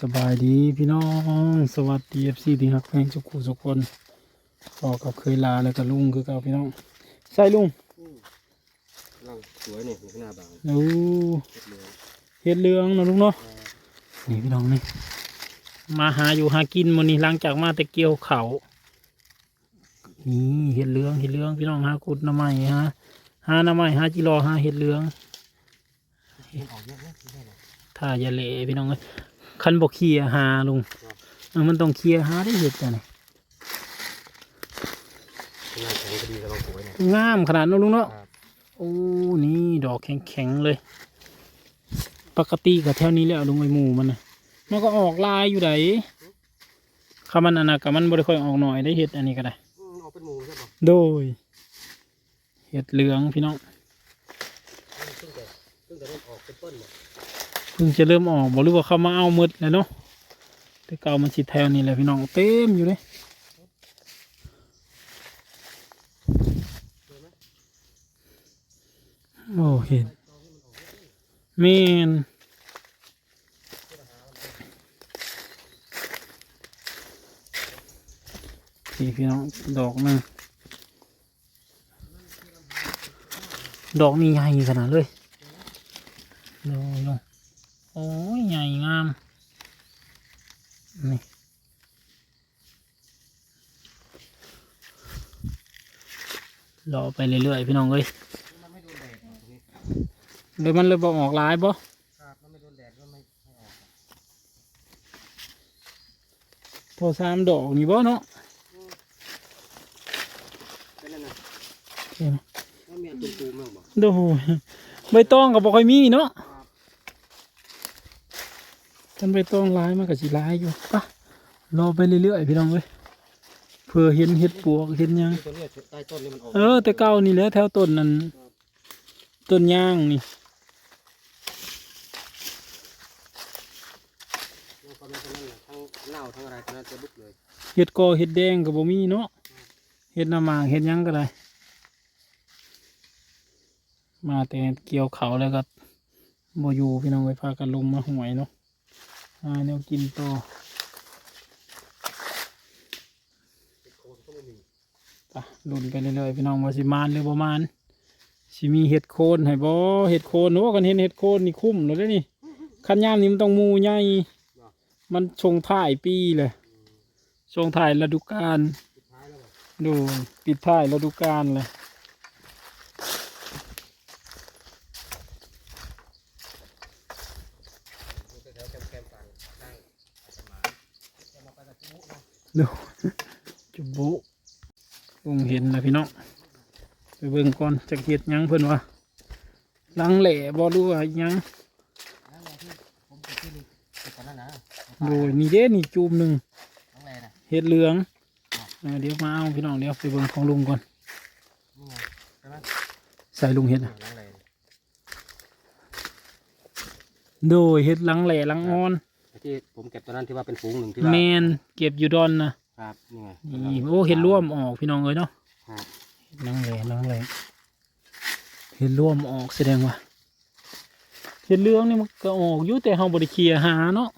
สบายดีพี่น้องสวัสดีเอฟซีที่ฮักแพงทุกคู่ทุกคนพอกับเคยลาแล้วก็ลุงคือเก่าพี่น้องใส่ลุงลังสวยเนี่ยอยู่ข้างหน้าบางโอ้เฮ็ดเหลืองเฮ็ดเรืองเนาะลุงเนาะนี่พี่น้องนี่มาหาอยู่หากินมื้อนี้หลังจากมาแต่เกี่ยวเขาวนี่เฮ็ดเรืองเฮ็ดเรืองพี่น้องหากุดหน้ำไม้ฮะหาหน้ำไม้หาจิรอหาเฮ็ดเรืองมันออกเยอะนะไม่ได้หรอกถ้าอย่าเละพี่น้องเอ้ย คันบอกเคลียร์หาลุงเออมันต้องเคลียร์หาได้เห็ดกันนี่ข้างหน้าแข็งก็ดีกำลังสวยเนี่ยงามขนาดนั้นลุงเนาะครับโอ้นี่ดอกแข็งๆเลย ปกติกับแถวนี้แหล้วลุงไอหมูมันนะมันก็ออกลายอยู่ไหนคำมันอันนั้นกับมันบริค่อยออกหน่อยได้เห็ดอันนี้ก็ได้อืมออกเป็นหมูใช่ปะโดยเห็ดเหลืองพี่น้อง เพิ่งจะเริ่มออกบอกหรือว่าเขามาเอาหมดแล้วเนาะแต่เก่ามันสิแถวนี้แหละพี่น้องเต็มอยู่เลยโอ้เห็นเมนพี่พี่น้องดอกนึงดอกนี่ใหญ่ขนาดเลยดูดู โอ้ย ใหญ่งาม นี่ รอไปเรื่อยๆ พี่น้องเอ้ยมันไม่โดนแดดตรงนี้เดี๋ยวมันเลยบอกออกหลายบ่ครับมันไม่โดนแดดก็ไม่ไม่ออกพอสามดอกนี่บ่เนาะเป็นนั่นน่ะเห็นไหมแล้วมีอันตุ่มๆมั้งบอกดูใบตองกับบ่ค่อยมีเนาะ ครับท่านใบตองหลายมันก็สิหลายอยู่ปะรอไปเรื่อยๆพี่น้องเอ้ยเพื่อเห็นเห็ดปวกเห็นยังตัวเนี้ยใต้ต้นนี่มันออกเออแต่เก่านี่แหละแถวต้นนั้นต้นย่างนี่มันก็ไม่เท่นั้นแหละทั้งเน่าทั้งอะไรก็น่าจะลุกเลยเห็ดกอเห็ดแดงก็บ่มีเนาะเห็ดหน้ำหมากเห็ดหยังก็ได้ มาแต่เกี่ยวเขาแล้วก็บ่อยู่พี่น้องไปพากันลงมาหวยเนาะ หาแนวกินต่อเป็นโคนก็ไม่มีไปลุ้นไปเรื่อยๆพี่น้องว่าสิมานหรือบ่มานสิมีเห็ดโคนให้บ่เห็ดโคนโอ้กันเห็นเห็ดโคนนี่คุ้มแล้วเด้อนี่คันย่ามนี้มันต้องมูใหญ่มันชงท้ายปีเลยชงท้ายฤดูกาลดูปิดท้ายฤดูกาลเลย มันก็แถวแคมป์ๆต่างตั้งอาตมาจะมาไปกับจุ๊เนาะ ดูจุบุลุงเห็นนะพี่น้องไปเบิ่งก่อนจะเห็ดยังเพิ่นวะลังแหล่บ่รู้ว่ายังนั่นแหละที่ผมไปที่นี่ติดกันแล้วนะดูนี่เด้นี่จูมหนึ่งเห็ดเหลืองเดี๋ยวมาเอาพี่น้องเดี๋ยวไปเบิ่งของลุงก่อนใส่ลุงเห็ดทั้อะโดยเห็ดลังแหล่ลังอ่อน ที่ผมเก็บตัวนั้นที่ว่าเป็นฝูงหนึ่งที่ว่าแมนเก็บอยู่ดอนนะครับนี่ไงนี่โอ้เห็ดร่วมออกพี่น้องเอ้ยเนาะครับหลังแหล่หลังแหล่เห็ดร่วมออกแสดงว่าเห็ดเหลืองนี่มันก็ออกอยู่แต่เฮาบ่ได้เคลียร์หาเนาะ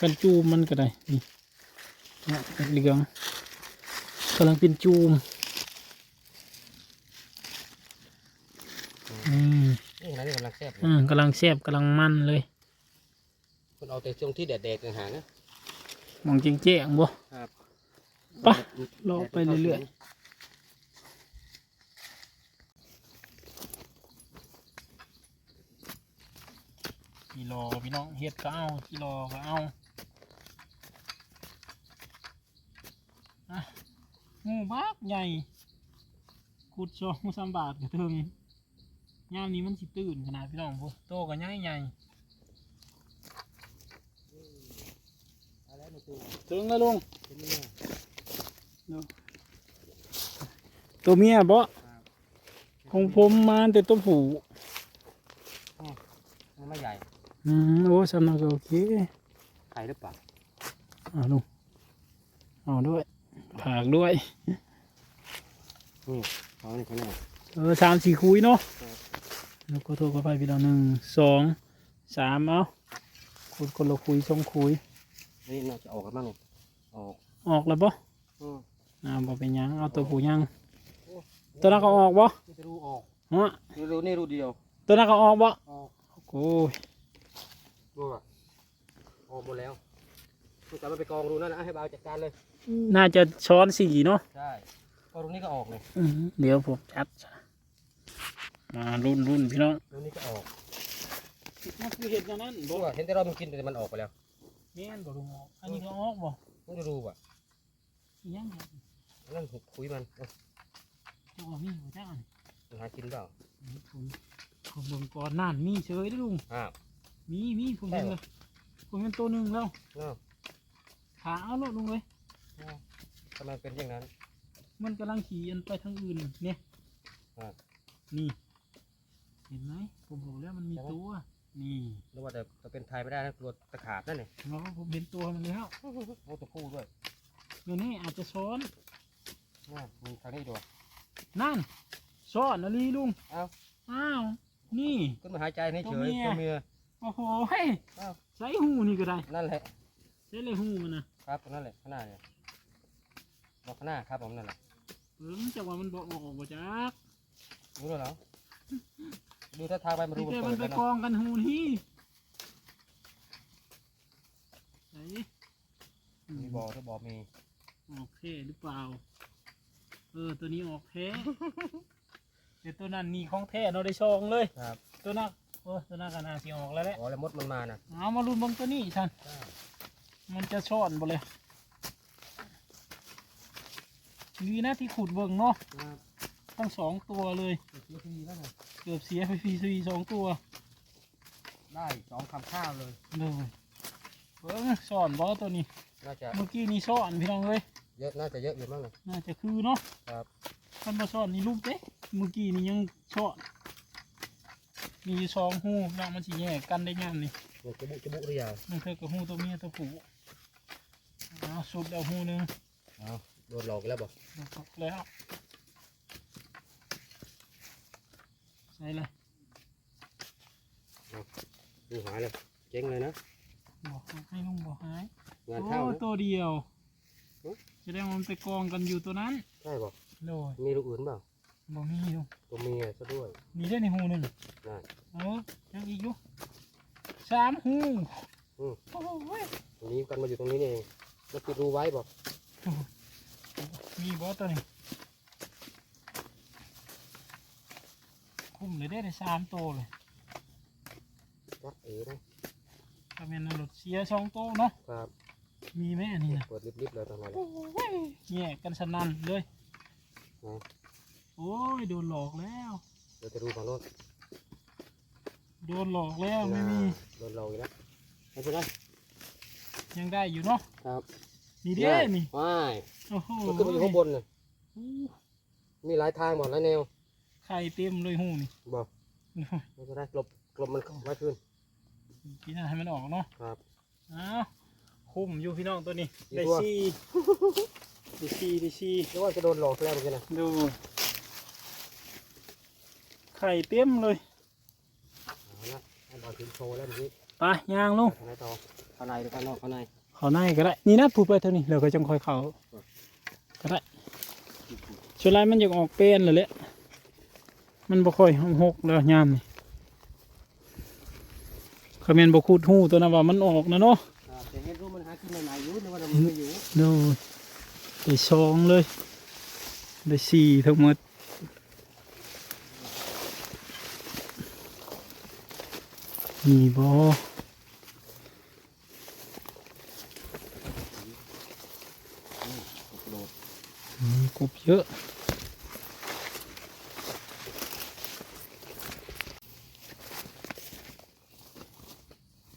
กันจูมมันก็ได้นี่เนี่ยเห็ดเหลืองกำลังเป็นจูมอืมนี่นะนี่กำลังแซ่บเลยอืมกำลังแซ่บกำลังมันเลย คุณเอาแต่ช่วงที่แดดๆต่างหากนะมองเจ๊งๆบ่ครับไปรอไปเรื่อยกิโลพี่น้องเฮ็ดก็เอากิโลก็เอาอะงูบักใหญ่ขุดสองสามบาทก็ถึงยามนี้มันสิตื่นขนาดพี่น้องพวกโตก็ใหญ่ใหญ่ เอาแล้วในตัว ถึงแล้วลุงเป็นเนี่ยตัวเมียบ่ของผมมาแต่ตัวผู้มันไม่ใหญ่อืมโอ้สำนักก็โอเคไข่หรือเปล่าเอาลุงเอาด้วยผากด้วยนี่เขานี่เขาเนี่ยเออสามสี่คุยเนาะครับแล้วก็โทรเข้าไปพี่เราหนึ่งสองสามเอาคุยคนละคุยสองคุยค นี่น่าจะออกกันบ้างเนี่ยออกออกแล้วบ่อืมอ่าบ่เป็นหยังเอาตัวผู้ยัง ตัวนั้นก็ออกบ่นี่จะรูออกฮะนี่รูนี่รูเดียวตัวนั้นก็ออกบ่ออกโอ้ยรูอะออกหมดแล้วคุณจะมาไปกองรูนั่นนะให้บ่าวจัดการเลยน่าจะช้อนสีเนาะ ใช่ก็รูนี้ก็ออกเลยอืมเดี๋ยวผมจัดมารุ่นรุ่นพี่น้องรูนี้ก็ออกมันคือเห็ดอย่างนั้นรูอะเห็นแต่เรามันกินแต่มันออกไปแล้ว แม่นบ่ลุงออกอันนี้ก็ออกบ่นี่จะรูอะอีหยังเนี่ยนั่นหุบคุยมันเอาเจ้าว่ามีบ่จ้ามันหากินเปล่าผมผมเบิ่งก่อนนั่นมีเฉยเด้อลุงอ้าว มีมีผมเห็นใช่เหรเลอยผมเป็นตัวหนึ่งแล้วอ้าว ขาเอาโลดลุงเลยอ้าวทำไมเป็นอย่างนั้น มันกำลังขี่อันไปทางอื่นเนี่ยอ่านี่ เห็นไหมผมบอกแล้วมันมีใช่ไหม ตัว นี่นึกว่าแต่จะเป็นไทยไม่ได้นะกลัวตะขาบนั่นนี่เราผมเห็นตัวมันแล้วโอ้ตัวผู้ด้วยเดี๋ยวนี้อาจจะซ้อนน่ามีทางนี้ด้วยนั่นซ้อนนะลีลุงเอ้าอ้าวนี่ขึ้นมาหายใจนี่เฉตัวยเมียตัวเมียโอ้โหเฮ้ยอ้าวใส่หูนี่ก็ได้นั่นแหละใส่เลยหูมันนะครับตรงนั่นแหละข้างหน้าเนี่ยบอกข้างหน้าครับผมนั่นแหละเออมันจะว่ามันบอกออกบ่จักรู้แล้วเหรอ ดูท่าทางไปมันที่รู้มันแต่เปิมันดไปแล้วกเนาะองกันหูนี่ไหนอืมมีบ่อถ้าบ่อมีออกแท้หรือเปล่า เออตัวนี้ออกแท้เดี๋ยวตัวนั้นนี่ของแท้เราะได้ชองเลย ครับตัวนั้นโอ้ตัวนั้นก็น่าสิออกแล้วแหละ อ๋อแล้วมดมันมานะเอามาลุ้นเบงตัวนี้ท่าน มันจะซ่อนบ่เลยดีนะที่ขุดเบิ่งเนาะครับ ทั้งสองตัวเลยเสียทีแล้วไงเกือบเสียไปฟรีๆสองตัวได้สองคำข้าวเลยเลยเบิ่งซ่อนบ่ตัวนี้ น่าจะเมื่อกี้นี่ซ่อนพี่น้องเลยเยอะน่าจะเยอะอยู่มั้งนะน่าจะคือเนาะครับท่านมาซ่อนนี่ลูกเด้เมื่อกี้นี่ยังซ่อนมีอยู่สองหูแล้วมันสิแยกกันได้ยามนี่มันจะบุจะบุหรือยังมันเคยกับหูตัวเมียตัวผู้เอาสุดเอาหูหนึงอ้าวโดนหลอกอีกแล้วบอกแล้ว ใส่เลยดูหายเลยเจ๊งเลยนะบอกให้ลุงบอกหายงานโอ้เข้านะ ตัวเดียวโอ้แสดงว่ามันไปกองกันอยู่ตัวนั้นใช่บอกโดยมีลูกอื่นเปล่าบอกมีลุงตัวเมียซะด้วย มีได้ในหูหนึ่งนั่นเออยังอีกอยู่สามหูอืม โอ้ยตรงนี้กันมาอยู่ตรงนี้นี่เองแล้วปิดรูไว้บอกมีบอสตัวนี้ มเลยได้ได้สามตัวเลยจักเอ๋นะถ้าเป็นรถเสียสองตัวเนาะครับมีไหมอันนี้นะเปิดริบๆเลยตรงนั้นโอ้ยแย่กันสนั่นเลยนะโอ้ยโดนหลอกแล้วเดี๋ยวจะดูฝั่งโน้นโดนหลอกแล้วไม่มีโดนหลอกอีกแล้วไม่เป็นไรยังได้อยู่เนาะครับนี่เด้นี่ว้ายโอ้โหมันขึ้นมาอยู่ข้างบนเลยอู้มีหลายทางหมดหลายแนว ไข่เต็มเลยหูนี่บอกไม่เป็นไรกลบกลบมันไว้ขึ้นพี่น่าให้มันออกเนาะครับอ้าวคุ้มอยู่พี่น้องตัวนี้กี่ได้ตัวซีได้ซีได้ซีนึกว่าจะโดนหลอกแล้วเมื่อกี้นะดูไข่เต็มเลยเอาละให้บอลถึงโชว์แล้วเมื่อกี้ไปย่างลงข้างในต่อข้างในหรือข้างนอกข้างในเขาในก็ได้นี่นะผูไปเท่านี้เดี๋ยวก็จงคอยเขาก็ได้ช่วงไรมันอยากออกเป็นเลยแหละ มันบ่ค่อยหหกแล้วยามนี่เขาเมนบ่คูดหูตัวนั้นว่ามันออกนะเนาะครับแต่เห็นรูปมันหากินใหม่ๆอยู่นึกว่ามันไม่อยู่ดูได้สองเลย ได้สี่ทั้งหมดมีบ่โดดอืมกบเยอะ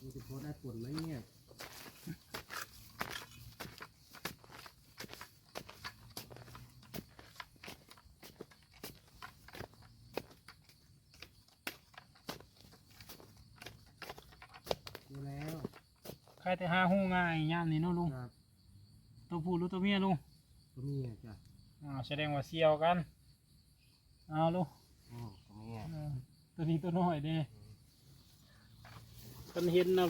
มีจะโพสได้ผลไหมเนี่ยดูแล้ว ใครแต่หาหูง่ายยามนี้เนาะลุงครับตัวผู้หรือตัวเมียลุงตัวเมียจ้ะอ่าแสดงว่าเสี่ยวกันเอาลุงอ๋อตัวเมียอ่าตัวนี้ตัวน้อยเด้คนเห็นนะ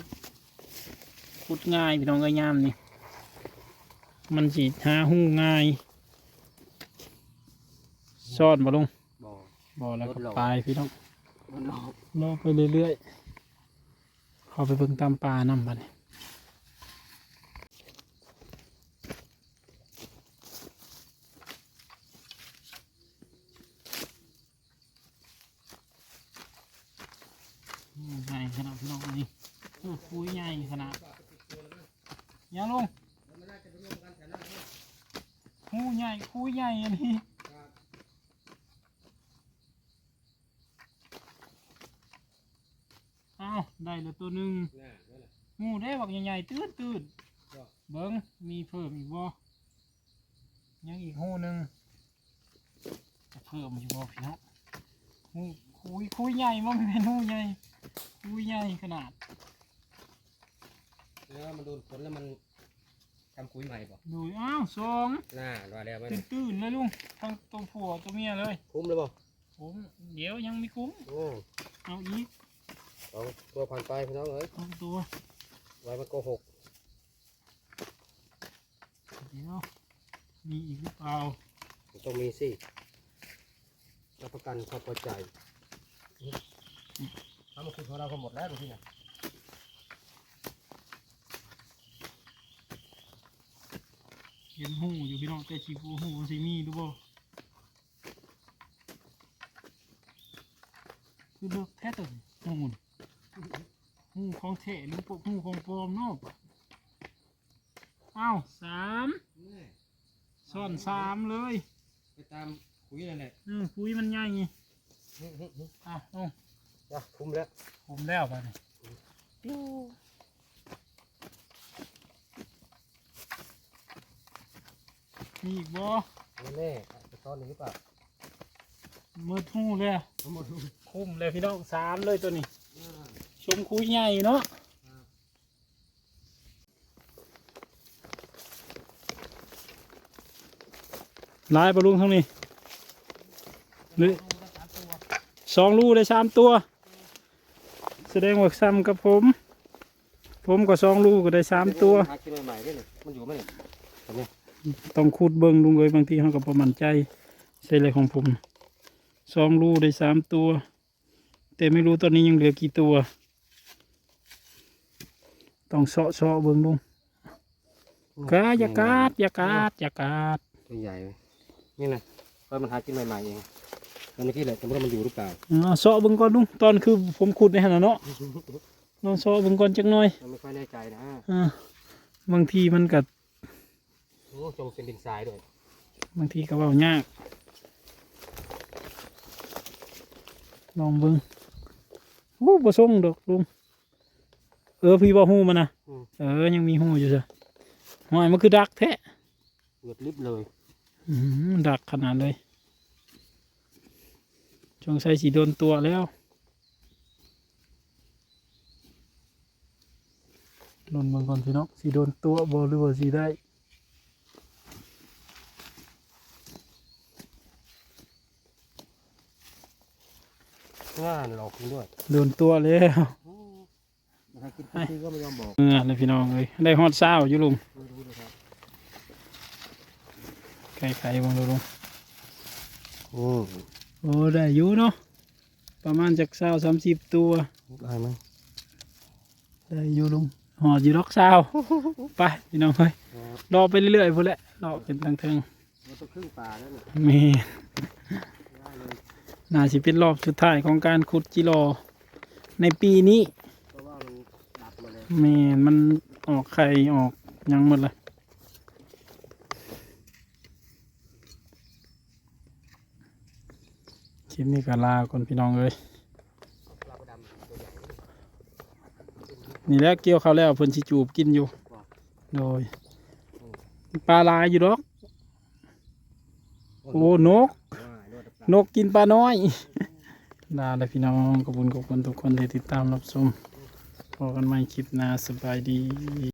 ขุดง่ายพี่น้องก็ยามนี่มันสิหาหูง่ายซ่อนบ่ลงบ่บ่แล้วก็รถหลอกปลายพี่น้องมันหลอกรอไปเรื่อยๆ เข้าไปเบิ่งตามป่านำบัดนี้ ใหญ่ขนาดพี่น้องนี่โอ้คุยใหญ่ขนาดยังลงหูใหญ่คุยใหญ่อันนี้อ้าวได้แล้วตัวหนึ่งงูได้บักใหญ่ๆตื้นตื้นเบิ้งมีเพิ่มอีกบ่ยังอีกหูหนึ่งจะเพิ่มอยู่บ่พี่น้องหูคุยคุยใหญ่มั้งเป็นหูใหญ่ คุยใหญ่ขนาดแล้วมันโดนฝนแล้วมันทำคุยใหม่ป่ะดูอ้าวสองน่าว่าแล้วมันตื้นตื้นๆเลยลุงทั้งตัวผัวตัวเมียเลย คุ้มเลยป่ะผมเดี๋ยวยังไม่คุ้มโอ้เอาอีกสองตัวผ่านไปพี่น้องเอ้ยสองตัวไว้มันโกหกเดี๋ยวมีอีกหรือเปล่ามันต้องมีสิรับประกันความปลอดภั ยถ้ามันคุณของเราก็หมดแล้วดูที่ไหนเห็นหูอยู่พี่น้องแต่ชีฟูหูมันสิมีดูบ่คือเลิกแท้ตัวนี้หูนี่หูของแท้หรือพวกหูของปลอมเนาะปะอ้าวสามซ่อนสามเลย ไปตามคุยนั่นแหละอืมคุยมันใหญ่ไงฮึ่มฮึ่มฮึ่มอ้าว ลงจ้ะคุ้มแล้วผมแล้วไปนี่มีอีกบ่แน่ๆจะซ่อนหรือเปล่ามืดหูเลยอะทั้งหมดคุ้มเลยพี่น้องสามเลยตัวนี้ ชมคุยใหญ่เนาะลายปลาลุงทั้งนี้หรือสองลูกได้สามตัว แสดงว่าซ้ำกับผม ผมก็สองลูกก็ได้สามตัวหากินใหม่ๆด้วยนี่มันอยู่ไหมเนี่ยตรงนี้ต้องคูดเบิงลุงเลยบางทีเขาก็ประมันใจใช่เลยของผมสองลูกได้สามตัว แต่ไม่รู้ตอนนี้ยังเหลือกี่ตัว ต้องเสาะเสาะเบิงลุงกาอย่ากาดอย่ากาดอย่ากาดตัวใหญ่ไหมนี่นะเพราะมันหากินใหม่ๆเอง แล้วเมื่อกี้แหละแต่ไม่รู้มันอยู่หรือเปล่าอ่าเสาะเบิงก่อนลุงตอนคือผมขุดในขณะเนาะลองเสาะเบิงก่อนจักหน่อยเราไม่ค่อยแน่ใจนะอ่าบางทีมันกัโอ้จงเป็นดินทรายด้วยบางทีก็เว่ายากลองเบิงโอ้บ่ส่งดอกลุงเออพี่บ่หูมันนะอืมเออยังมีหูอยู่จ้ะหอยมันคือดักแท้เอือดลิบเลยอืมดักขนาดเลย จงใส่สีโดนตัวแล้วลนเบิ่งก่อนพี่น้องสีโดนตัวบ่หรือว่าสีได้ง่านหลอกคุณด้วยโดนตัวแล้วมันหากินที่ก็ไม่ยอมบอกเออเลยพี่น้องเลยได้ฮอดเศร้าอยู่ลุงไม่รู้เลยครับไข่ไข่บางดูลุงโอ้ โอ้ได้อยู่เนาะประมาณจากเศร้าสามสิบตัว ได้ไหมได้อยู่ลุงหอดอยู่ดอกเศร้าไปพี่น้องเฮ้ยครับรอไปเรื่อยๆพุ่นแหละรอเป็นทางเทิงมันต้องครึ่งป่าแล้วเนี่ยๆมีได้เลยน่าสิเป็นรอบสุดท้ายของการขุดจิโรอในปีนี้เพราะว่ามันดับมาเลยแม่นมันออกไข่ออกหยังหมดเลย คลิปนี้ก็ลาก่อนพี่น้องเลยปลาประดำตัวใหญ่นี่แหละเกี่ยวเขาวแล้วเพิ่นสิจูบกินอยู่ โดยปลาลายอยู่ดอก โอ้นกว่าโดนปลานกกินปลาน้อยลาแล้วพี่น้องขอบคุณขอบคุณทุกคนที่ติดตามรับชมพบกันใหม่คลิปหน้าสบายดี